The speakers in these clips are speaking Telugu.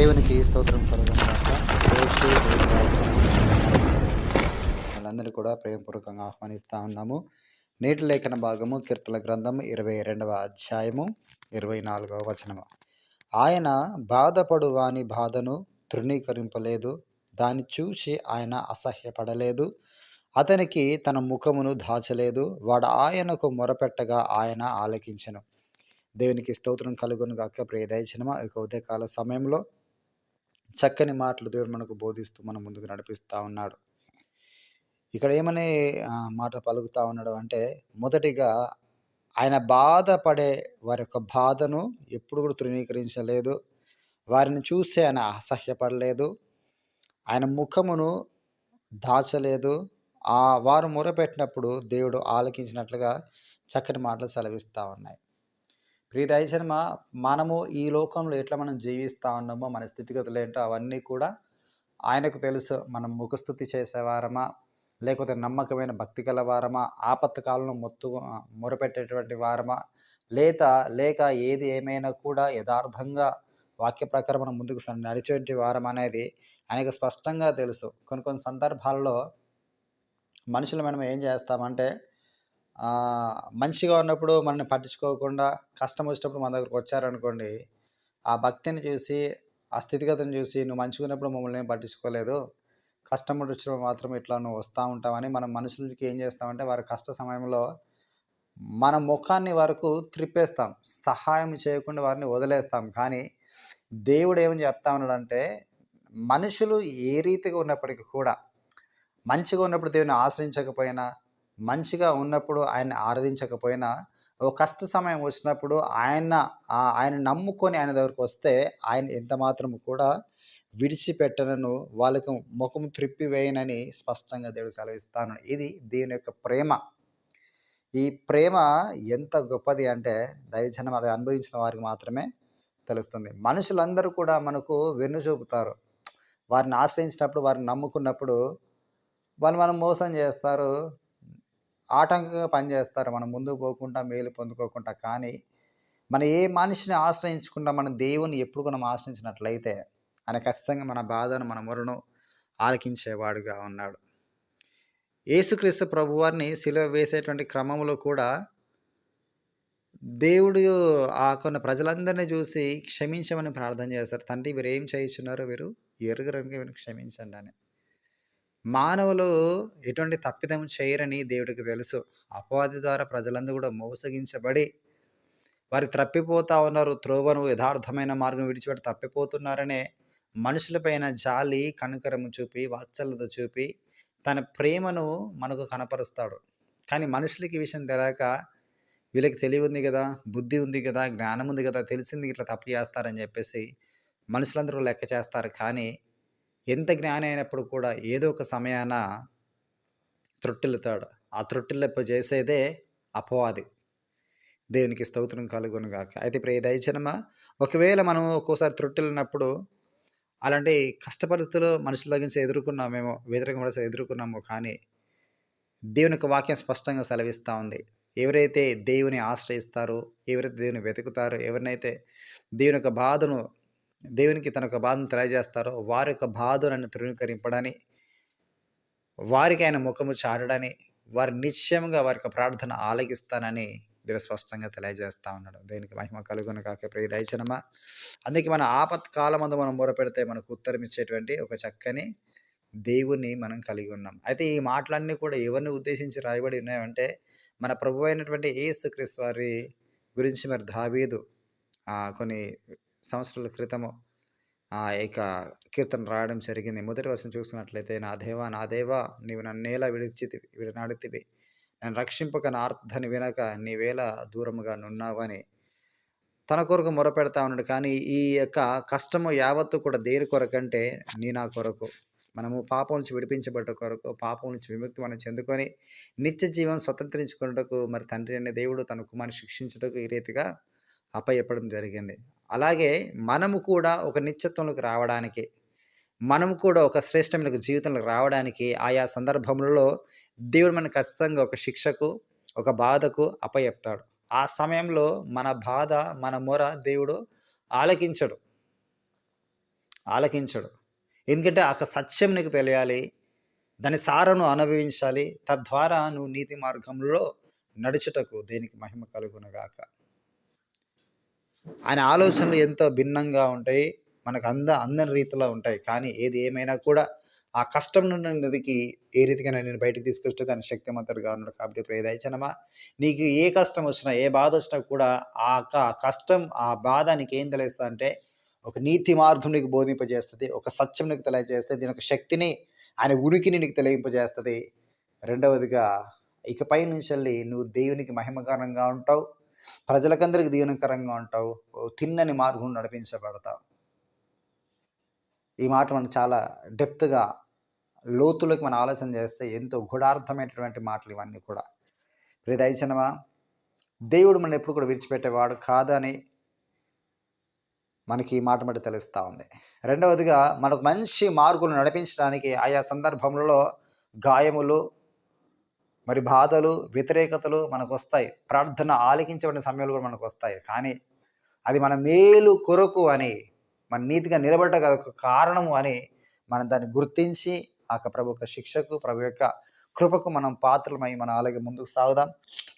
దేవునికి స్తోత్రం కలుగునుగాక వాళ్ళందరినీ కూడా ప్రేమపూర్వకంగా ఆహ్వానిస్తూ ఉన్నాము. నేటి లేఖన భాగము కీర్తన గ్రంథం ఇరవై రెండవ అధ్యాయము ఇరవై నాలుగవ వచనము. ఆయన బాధపడు వాని బాధను తృణీకరింపలేదు. దాన్ని చూసి ఆయన అసహ్యపడలేదు. అతనికి తన ముఖమును దాచలేదు. వాడు ఆయనకు మొరపెట్టగా ఆయన ఆలకించను. దేవునికి స్తోత్రం కలుగును గాక. ప్రియ దయచనమ ఇక ఉదయకాల సమయంలో చక్కని మాటలు దేవుడు మనకు బోధిస్తూ మన ముందుకు నడిపిస్తూ ఉన్నాడు. ఇక్కడ ఏమని మాట పలుకుతా ఉన్నాడు అంటే మొదటిగా ఆయన బాధపడే వారి యొక్క బాధను ఎప్పుడు కూడా తృణీకరించలేదు. వారిని చూసి ఆయన అసహ్యపడలేదు. ఆయన ముఖమును దాచలేదు. ఆ వారు మొరపెట్టినప్పుడు దేవుడు ఆలకించినట్లుగా చక్కటి మాటలు సెలవిస్తూ ఉన్నాయి. ప్రియ దయచనమ మనము ఈ లోకంలో ఎట్లా మనం జీవిస్తూ ఉన్నామో మన స్థితిగతులు ఏంటో అవన్నీ కూడా ఆయనకు తెలుసు. మనం ముఖస్థుతి చేసేవారమా? లేకపోతే నమ్మకమైన భక్తి గల వారమా ఆపత్తి మొత్తు మొరపెట్టేటువంటి వారమా? లేత లేక ఏది ఏమైనా కూడా యథార్థంగా వాక్య ప్రకారం మనం ముందుకు నడిచేటువంటి వారం అనేది ఆయనకు స్పష్టంగా తెలుసు. కొన్ని కొన్ని సందర్భాల్లో మనుషులు మనం ఏం చేస్తామంటే మంచిగా ఉన్నప్పుడు మనల్ని పట్టించుకోకుండా కష్టం వచ్చినప్పుడు మన దగ్గరకు వచ్చారనుకోండి ఆ భక్తిని చూసి ఆ స్థితిగతిని చూసి నువ్వు మంచిగా ఉన్నప్పుడు మమ్మల్ని ఏం పట్టించుకోలేదు. కష్టం వచ్చినప్పుడు మాత్రం ఇట్లా నువ్వు వస్తూ ఉంటావని మనం మనుషులకి ఏం చేస్తామంటే వారి కష్ట సమయంలో మన ముఖాన్ని వరకు త్రిప్పేస్తాం. సహాయం చేయకుండా వారిని వదిలేస్తాం. కానీ దేవుడు ఏమని చెప్తా ఉన్నాడంటే మనుషులు ఏ రీతిగా ఉన్నప్పటికీ కూడా మంచిగా ఉన్నప్పుడు దేవుని ఆశ్రయించకపోయినా మంచిగా ఉన్నప్పుడు ఆయన్ని ఆరాధించకపోయినా ఒక కష్ట సమయం వచ్చినప్పుడు ఆయన ఆయన నమ్ముకొని ఆయన దగ్గరకు వస్తే ఆయన ఎంత మాత్రం కూడా విడిచిపెట్టనను వాళ్ళకు ముఖం త్రిప్పివేయనని స్పష్టంగా దేవుడు సెలవిస్తాను ఇది దీని యొక్క ప్రేమ. ఈ ప్రేమ ఎంత గొప్పది అంటే దైవజనం అది అనుభవించిన వారికి మాత్రమే తెలుస్తుంది. మనుషులందరూ కూడా మనకు వెన్ను చూపుతారు. వారిని ఆశ్రయించినప్పుడు వారిని నమ్ముకున్నప్పుడు వాళ్ళు మనం మోసం చేస్తారు. ఆటంకంగా పనిచేస్తారు మనం ముందుకు పోకుండా మేలు పొందుకోకుండా. కానీ మన ఏ మనిషిని ఆశ్రయించకుండా మన దేవుని ఎప్పుడు మనం ఆశ్రయించినట్లయితే ఆయన ఖచ్చితంగా మన బాధను మన మొరను ఆలకించేవాడుగా ఉన్నాడు. యేసుక్రీస్తు ప్రభువారిని సిలువ వేసేటువంటి క్రమంలో కూడా దేవుడు ఆ కొన్ని ప్రజలందరినీ చూసి క్షమించమని ప్రార్థన చేస్తారు. తండ్రి వీరు ఏం చేయించున్నారో వీరు ఎరుగరని వీరిని క్షమించండి అని. మానవులు ఎటువంటి తప్పిదం చేయరని దేవుడికి తెలుసు. అపవాది ద్వారా ప్రజలందరూ కూడా మోసగించబడి వారు తప్పిపోతా ఉన్నారు. త్రోవను యథార్థమైన మార్గం విడిచిపెట్టి తప్పిపోతున్నారనే మనుషులపైన జాలి కనుకరము చూపి వాత్సల్యత చూపి తన ప్రేమను మనకు కనపరుస్తాడు. కానీ మనుషులకి విషయం తెలియక వీళ్ళకి తెలివి ఉంది కదా బుద్ధి ఉంది కదా జ్ఞానం ఉంది కదా తెలిసింది ఇట్లా తప్పు చేస్తారని చెప్పేసి మనుషులందరూ లెక్క చేస్తారు. కానీ ఎంత జ్ఞాని అయినప్పుడు కూడా ఏదో ఒక సమయాన త్రొట్టిల్లుతాడు. ఆ త్రొట్టిల్లెప్ప చేసేదే అపవాది. దేవునికి స్తోత్రం కలుగును గాక. అయితే ప్రియ దయచనమ ఒకవేళ మనం ఒక్కోసారి త్రొట్టిల్లినప్పుడు అలాంటి కష్ట పరిస్థితులు మనుషుల దగ్గర నుంచి ఎదుర్కొన్నామేమో వ్యతిరేక పరిస్థితులు కానీ దేవుని యొక్క వాక్యం స్పష్టంగా సెలవిస్తూ ఉంది. ఎవరైతే దేవుని ఆశ్రయిస్తారో ఎవరైతే దేవుని వెతుకుతారో ఎవరినైతే దేవుని యొక్క బాధను దేవునికి తన యొక్క బాధను తెలియజేస్తారో వారి యొక్క బాధను తృణీకరింపడని వారికి ఆయన ముఖము చాటడని వారు నిశ్చయంగా వారి యొక్క ప్రార్థన ఆలగిస్తానని దేవుడు స్పష్టంగా తెలియజేస్తా ఉన్నాడు. దేనికి మహిమ కలుగును కాక ప్రియ దయచనమా. అందుకే మన ఆపత్ కాలమందు మనం మొరపెడితే మనకు ఉత్తరం ఇచ్చేటువంటి ఒక చక్కని దేవుణ్ణి మనం కలిగి ఉన్నాం. అయితే ఈ మాటలన్నీ కూడా ఎవరిని ఉద్దేశించి రాయబడి ఉన్నాయంటే మన ప్రభు అయినటువంటి ఏసుక్రీస్ వారి గురించి మరి దావీదు కొన్ని సంవత్సరాల క్రితము ఆ యొక్క కీర్తన రాయడం జరిగింది. మొదటి వర్షం చూసినట్లయితే నా దేవా నా దేవా నీవు నన్నేలా విడిచి విడనాడితివి. నన్ను రక్షింపక నా అర్థని వినక నీవేలా దూరముగా నున్నావని తన కొరకు మొరపెడతా ఉన్నాడు. కానీ ఈ యొక్క కష్టము యావత్తు కూడా దేని కొరకంటే నీ నా కొరకు. మనము పాపం నుంచి విడిపించబడ్డ కొరకు పాపం నుంచి విముక్తి మనం చెందుకొని నిత్య జీవం స్వతంత్రించుకున్నటకు మరి తండ్రి అనే దేవుడు తన కుమారుని శిక్షించుటకు ఈ రీతిగా అప్పయ్యప్పడం జరిగింది. అలాగే మనము కూడా ఒక నిత్యత్వంలోకి రావడానికి మనము కూడా ఒక శ్రేష్టమైన జీవితంలోకి రావడానికి ఆయా సందర్భములలో దేవుడు మనకు ఖచ్చితంగా ఒక శిక్షకు ఒక బాధకు అప్పయెప్తాడు. ఆ సమయంలో మన బాధ మన మొర దేవుడు ఆలకించడు. ఆలకించడు. ఎందుకంటే ఆ సత్యం నీకు తెలియాలి దాని సారను అనుభవించాలి తద్వారా నువ్వు నీతి మార్గంలో నడుచుటకు దేనికి మహిమ కలుగునగాక. ఆయన ఆలోచనలు ఎంతో భిన్నంగా ఉంటాయి. మనకు అంద అందని రీతిలో ఉంటాయి. కానీ ఏది ఏమైనా కూడా ఆ కష్టం నుండి నదికి ఏ రీతిగా నేను బయటకు తీసుకొచ్చు కానీ శక్తిమంతుడుగా ఉన్నాడు కాబట్టి ప్రియదయచనమా నీకు ఏ కష్టం వచ్చినా ఏ బాధ వచ్చినా కూడా ఆ క- కష్టం ఆ బాధ నీకు ఏం తెలుస్తుంది అంటే ఒక నీతి మార్గం నీకు బోధింపజేస్తుంది ఒక సత్యం నీకు తెలియజేస్తుంది దీని ఒక శక్తిని ఆయన ఉనికిని నీకు తెలియింపజేస్తుంది. రెండవదిగా ఇకపై నుంచి వెళ్ళి నువ్వు దేవునికి మహిమకరంగా ఉంటావు. ప్రజలకందరికి దీవెనకరంగా ఉంటావు. తిన్నని మార్గం నడిపించబడతావు. ఈ మాట మనం చాలా డెప్త్గా లోతులోకి మనం ఆలోచన చేస్తే ఎంతో గుడార్థమైనటువంటి మాటలు ఇవన్నీ కూడా. ప్రియదయచనమా దేవుడు మనం ఎప్పుడు కూడా విడిచిపెట్టేవాడు కాదని మనకి ఈ మాట మట్టి తెలుస్తూ ఉంది. రెండవదిగా మనకు మంచి మార్గులు నడిపించడానికి ఆయా సందర్భంలో గాయములు మరి బాధలు వ్యతిరేకతలు మనకు వస్తాయి ప్రార్థన ఆలకించబడిన సమయాలు కూడా మనకు వస్తాయి కానీ అది మన మేలు కొరకు అని మన నీతిగా నిలబడ్డ కారణము అని మనం దాన్ని గుర్తించి ఆ ప్రభు యొక్క శిక్షకు ప్రభు యొక్క కృపకు మనం పాత్రలమై మనం అలాగే ముందుకు సాగుదాం.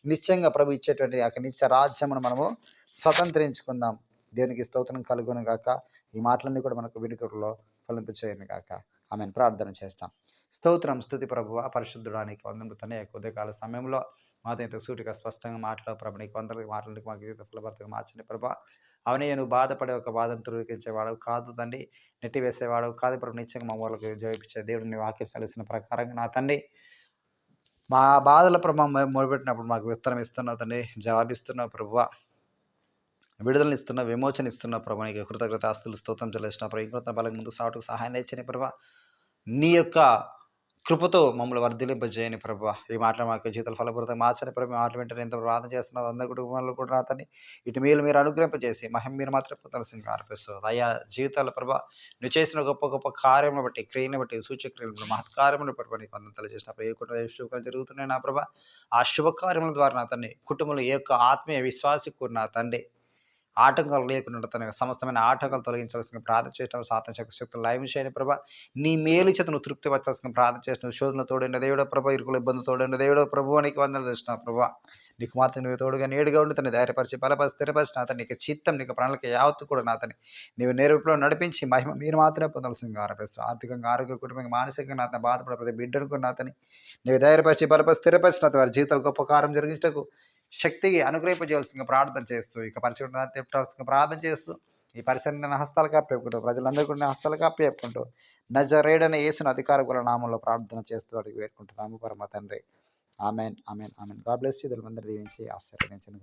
నిత్యంగా ప్రభు ఇచ్చేటువంటి ఆ నిత్య రాజ్యమును మనము స్వతంత్రించుకుందాం. దేవునికి స్తోత్రం కలుగును గాక. ఈ మాటలన్నీ కూడా మనకు వినుకలో ఫలింపు చేయను గాక. ఆమె ప్రార్థన చేస్తాం. స్తోత్రం స్థుతి ప్రభువ పరిశుద్ధుడానికి వందములు తన. ఉదయకాల సమయంలో మాతో సూటిగా స్పష్టంగా మాట్లాడు ప్రభు. నీకు వందలకి మాటలకి మా జీవిత ఫలభర్తగా మార్చండి ప్రభా. అవనయ్య నువ్వు బాధపడే ఒక బాధను ధృవీకరించేవాడు కాదు తండ్రి. నెట్టి వేసేవాడు కాదు ప్రభు. నిత్యంగా మా ఊళ్ళకి జోపించే దేవుడు నీ వాక్యం సెలసిన ప్రకారంగా నా తండ్రి. మా బాధల ప్రభావం మొదలుపెట్టినప్పుడు మాకు విత్తనం ఇస్తున్నావు తండ్రి. జవాబిస్తున్నావు ప్రభువ విడుదలను ఇస్తున్న విమోచన ఇస్తున్న ప్రభు. నీకు కృతజ్ఞత ఆస్తులు స్తోత్రం చెల్లిస్తున్న ప్రభు. కృత బలం ముందు సాటుకు సహాయం తెచ్చని ప్రభు. నీ యొక్క కృపతో మమ్మల్ని వర్ధిలింపజేయని ప్రభు. ఈ మాటలు మాకు జీతాలు ఫలపూరితం మార్చని ప్రభు. మాటలు వెంటనే ఎంత ప్రార్థన చేస్తున్నారు అందరి కుటుంబంలో కూడా అతన్ని ఇటు మీరు మీరు అనుగ్రహింపజేసి మహిమ మీరు మాత్రం పొందాల్సింది అర్పిస్తుంది అయ్యా జీవితాల ప్రభా నువ్వు చేసిన గొప్ప గొప్ప కార్యములను బట్టి క్రియలను బట్టి సూచక్రియలను మహత్కార్యములను బట్టి నీకు వందలు చేసిన ఏ కుటుంబ శుభకాలు జరుగుతున్నాయి నా ప్రభా ఆ శుభకార్యముల ద్వారా నా తండ్రి కుటుంబంలో ఏ యొక్క ఆత్మీయ విశ్వాసి కూడా నా తండ్రి ఆటంకాలు లేకుండా తన సమస్తమైన ఆటంకాలు తొలగించాల్సిన ప్రార్థన చేయడం సాధన శక్తి శక్తులు లయం చేయని ప్రభా నీ మేలు చేత నువ్వు తృప్తి పరచాల్సిన ప్రార్థన చేసిన శోధన తోడైన దేవుడో ప్రభా ఇరుకుల ఇబ్బంది తోడైన దేవుడో ప్రభు నీకు వందలు చేసిన ప్రభా. నీకు మాత్రం నువ్వు తోడుగా నేడుగా ఉండి తన ధైర్యపరిచి బలపరిచి స్థిరపరిచిన అతను నీకు చిత్తం నీకు ప్రణాళిక యావత్తు కూడా నాతని నీవు నేర్పులో నడిపించి మహిమ మీరు మాత్రమే పొందాల్సిందిగా ఆరోపిస్తూ ఆర్థికంగా ఆరోగ్య కుటుంబంగా మానసికంగా నాతను బాధపడే ప్రతి బిడ్డనుకున్న అతని. నీవు ధైర్యపరిచి బలపరిచి స్థిరపరిచిన వారి జీవితాలు గొప్ప కారం జరిగించటకు శక్తికి అనుగ్రహింపజేయాల్సిందిగా ప్రార్థన చేస్తూ ఇక పరిశుభ్రత తిప్పవలసిందిగా ప్రార్థన చేస్తూ ఈ పరిశీలన హస్తాలు అప్పేపుకుంటూ ప్రజలందరూ కూడా హస్తాలకు అప్పేపుకుంటూ నజరేడని యేసుని అధికార గుల నామంలో ప్రార్థన చేస్తూ అడిగి వేడుకుంటున్నాము. పరమ తండ్రి. Amen amen amen. God bless ఇద్దరు అందరూ దీవించి ఆశీర్వదించిన